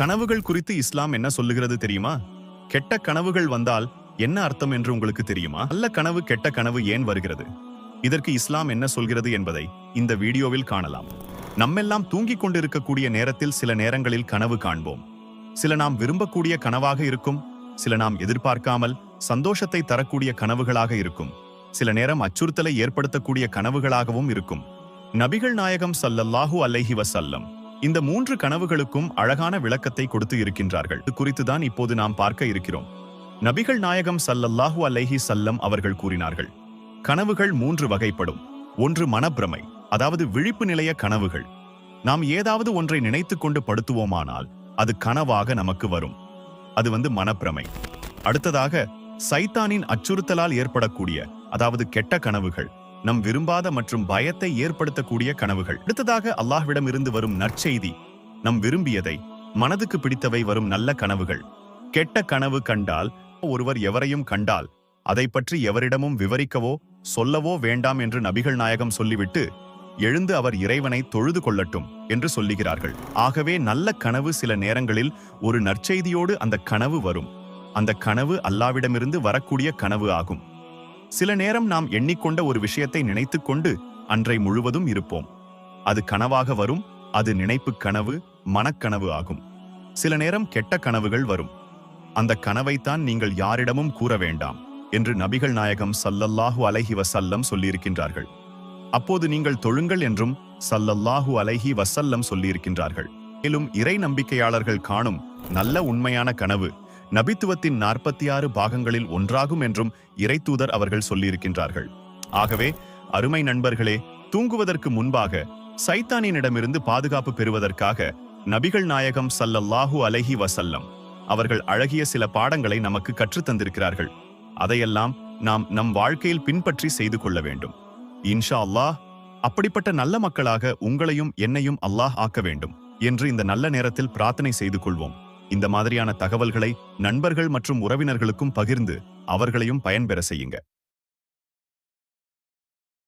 கனவுகள் குறித்து இஸ்லாம் என்ன சொல்லுகிறது தெரியுமா? கெட்ட கனவுகள் வந்தால் என்ன அர்த்தம் என்று உங்களுக்கு தெரியுமா? நல்ல கனவு கெட்ட கனவு ஏன் வருகிறது? இதற்கு இஸ்லாம் என்ன சொல்கிறது என்பதை இந்த வீடியோவில் காணலாம். நம்மெல்லாம் தூங்கிக் கொண்டிருக்கக்கூடிய நேரத்தில் சில நேரங்களில் கனவு காண்போம். சில நாம் விரும்பக்கூடிய கனவாக இருக்கும் சில நாம் எதிர்பார்க்காமல் சந்தோஷத்தை தரக்கூடிய கனவுகளாக இருக்கும். சில நேரம் அச்சுறுத்தலை ஏற்படுத்தக்கூடிய கனவுகளாகவும் இருக்கும். நபிகள் நாயகம் ஸல்லல்லாஹு அலைஹி வசல்லம் இந்த மூன்று கனவுகளுக்கும் அழகான விளக்கத்தை கொடுத்து இருக்கின்றார்கள். இது குறித்துதான் இப்போது நாம் பார்க்க இருக்கிறோம். நபிகள் நாயகம் சல்லல்லாஹு அலைஹி சல்லம் அவர்கள் கூறினார்கள். கனவுகள் மூன்று வகைப்படும். ஒன்று மனப்பிரமை அதாவது விழிப்பு நிலைய கனவுகள். நாம் ஏதாவது ஒன்றை நினைத்து கொண்டு படுத்துவோமானால் அது கனவாக நமக்கு வரும். அது வந்து மனப்பிரமை. அடுத்ததாக சைத்தானின் அச்சுறுத்தலால் ஏற்படக்கூடிய அதாவது கெட்ட கனவுகள். நம் விரும்பாத மற்றும் பயத்தை ஏற்படுத்தக்கூடிய கனவுகள். அடுத்ததாக அல்லாஹ்விடம் இருந்து வரும் நற்செய்தி நம் விரும்பியதை மனதுக்கு பிடித்தவை வரும் நல்ல கனவுகள். கெட்ட கனவு கண்டால் ஒருவர் எவரையும் கண்டால் அதை பற்றி எவரிடமும் விவரிக்கவோ சொல்லவோ வேண்டாம் என்று நபிகள் நாயகம் சொல்லிவிட்டு எழுந்து அவர் இறைவனை தொழுது கொள்ளட்டும் என்று சொல்லுகிறார்கள். ஆகவே நல்ல கனவு சில நேரங்களில் ஒரு நற்செய்தியோடு அந்த கனவு வரும். அந்த கனவு அல்லாவிடமிருந்து வரக்கூடிய கனவு ஆகும். சில நேரம் நாம் எண்ணிக்கொண்ட ஒரு விஷயத்தை நினைத்துக் கொண்டு அன்றை முழுவதும் இருப்போம். அது கனவாக வரும் அது நினைப்பு கனவு மனக்கனவு ஆகும். சில நேரம் கெட்ட கனவுகள் வரும். அந்த கனவைத்தான் நீங்கள் யாரிடமும் கூற வேண்டாம் என்று நபிகள் நாயகம் சல்லல்லாஹு அலஹி வசல்லம் சொல்லியிருக்கின்றார்கள். அப்போது நீங்கள் தொழுங்கள் என்றும் சல்லல்லாஹு அலஹி வசல்லம் சொல்லியிருக்கின்றார்கள். மேலும் இறை நம்பிக்கையாளர்கள் காணும் நல்ல உண்மையான கனவு நபித்துவத்தின் நாற்பத்தி ஆறு பாகங்களில் ஒன்றாகும் என்றும் இறைத்தூதர் அவர்கள் சொல்லியிருக்கின்றார்கள். ஆகவே அருமை நண்பர்களே தூங்குவதற்கு முன்பாக சைத்தானினிடமிருந்து பாதுகாப்பு பெறுவதற்காக நபிகள் நாயகம் சல்லல்லாஹு அலைஹி வசல்லம் அவர்கள் அழகிய சில பாடங்களை நமக்கு கற்றுத் தந்திருக்கிறார்கள். அதையெல்லாம் நாம் நம் வாழ்க்கையில் பின்பற்றி செய்து கொள்ள வேண்டும். இன்ஷா அல்லாஹ் அப்படிப்பட்ட நல்ல மக்களாக உங்களையும் என்னையும் அல்லாஹ் ஆக்க வேண்டும் என்று இந்த நல்ல நேரத்தில் பிரார்த்தனை செய்து கொள்வோம். இந்த மாதிரியான தகவல்களை நண்பர்கள் மற்றும் உறவினர்களுக்கும் பகிர்ந்து அவர்களையும் பயன்பெற செய்யுங்க.